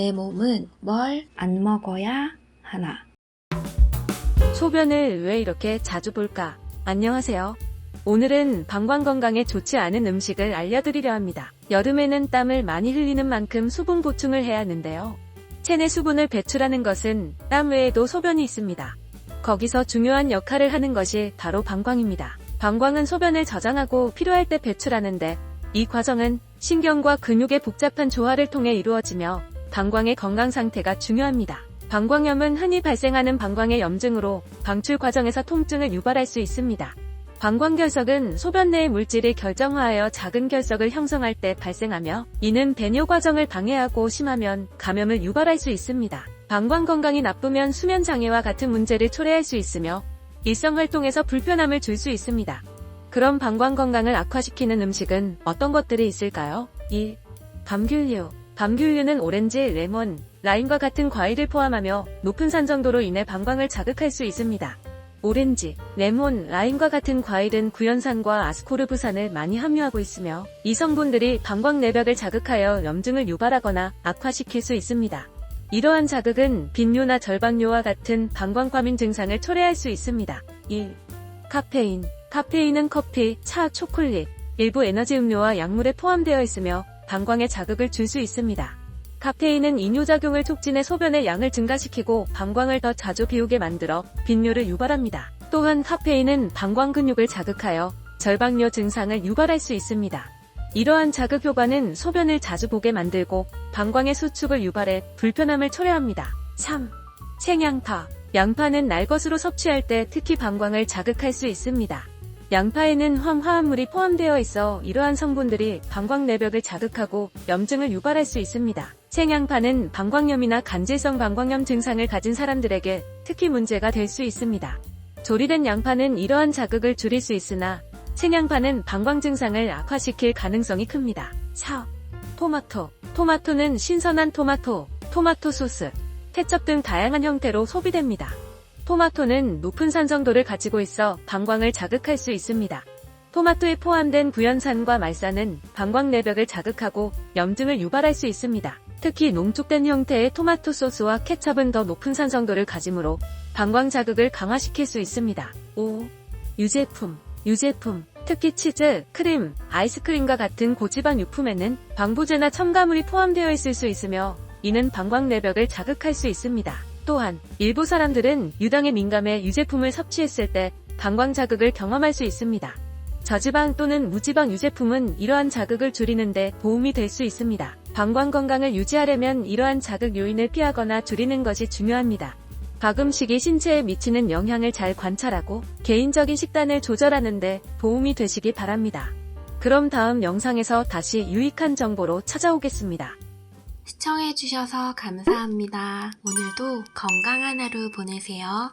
내 몸은 뭘 안 먹어야 하나. 소변을 왜 이렇게 자주 볼까? 안녕하세요. 오늘은 방광 건강에 좋지 않은 음식을 알려드리려 합니다. 여름에는 땀을 많이 흘리는 만큼 수분 보충을 해야 하는데요. 체내 수분을 배출하는 것은 땀 외에도 소변이 있습니다. 거기서 중요한 역할을 하는 것이 바로 방광입니다. 방광은 소변을 저장하고 필요할 때 배출하는데 이 과정은 신경과 근육의 복잡한 조화를 통해 이루어지며 방광의 건강 상태가 중요합니다. 방광염은 흔히 발생하는 방광의 염증으로 방출 과정에서 통증을 유발할 수 있습니다. 방광결석은 소변 내의 물질이 결정화하여 작은 결석을 형성할 때 발생하며 이는 배뇨 과정을 방해하고 심하면 감염을 유발할 수 있습니다. 방광 건강이 나쁘면 수면 장애와 같은 문제를 초래할 수 있으며 일상 활동에서 불편함을 줄 수 있습니다. 그럼 방광 건강을 악화시키는 음식은 어떤 것들이 있을까요? 1. 감귤류. 감귤류는 오렌지, 레몬, 라임과 같은 과일을 포함하며 높은 산 정도로 인해 방광을 자극할 수 있습니다. 오렌지, 레몬, 라임과 같은 과일은 구연산과 아스코르브산을 많이 함유하고 있으며 이 성분들이 방광 내벽을 자극하여 염증을 유발하거나 악화시킬 수 있습니다. 이러한 자극은 빈뇨나 절박뇨와 같은 방광과민 증상을 초래할 수 있습니다. 1. 카페인. 카페인은 커피, 차, 초콜릿, 일부 에너지 음료와 약물에 포함되어 있으며 방광에 자극을 줄 수 있습니다. 카페인은 이뇨작용을 촉진해 소변의 양을 증가시키고 방광을 더 자주 비우게 만들어 빈뇨를 유발합니다. 또한 카페인은 방광 근육을 자극하여 절박뇨 증상을 유발할 수 있습니다. 이러한 자극 효과는 소변을 자주 보게 만들고 방광의 수축을 유발해 불편함을 초래합니다. 3. 생양파. 양파는 날 것으로 섭취할 때 특히 방광을 자극할 수 있습니다. 양파에는 황화합물이 포함되어 있어 이러한 성분들이 방광 내벽을 자극하고 염증을 유발할 수 있습니다. 생양파는 방광염이나 간질성 방광염 증상을 가진 사람들에게 특히 문제가 될 수 있습니다. 조리된 양파는 이러한 자극을 줄일 수 있으나 생양파는 방광 증상을 악화시킬 가능성이 큽니다. 4. 토마토. 토마토는 신선한 토마토, 토마토 소스, 케첩 등 다양한 형태로 소비됩니다. 토마토는 높은 산 정도를 가지고 있어 방광을 자극할 수 있습니다. 토마토에 포함된 구연산과 말산은 방광 내벽을 자극하고 염증을 유발할 수 있습니다. 특히 농축된 형태의 토마토 소스와 케첩은 더 높은 산 정도를 가지므로 방광 자극을 강화시킬 수 있습니다. 5. 유제품. 유제품. 특히 치즈, 크림, 아이스크림과 같은 고지방 유품에는 방부제나 첨가물이 포함되어 있을 수 있으며 이는 방광 내벽을 자극할 수 있습니다. 또한 일부 사람들은 유당에 민감해 유제품을 섭취했을 때 방광 자극을 경험할 수 있습니다. 저지방 또는 무지방 유제품은 이러한 자극을 줄이는데 도움이 될 수 있습니다. 방광 건강을 유지하려면 이러한 자극 요인을 피하거나 줄이는 것이 중요합니다. 가금식이 신체에 미치는 영향을 잘 관찰하고 개인적인 식단을 조절하는데 도움이 되시기 바랍니다. 그럼 다음 영상에서 다시 유익한 정보로 찾아오겠습니다. 시청해주셔서 감사합니다. 오늘도 건강한 하루 보내세요.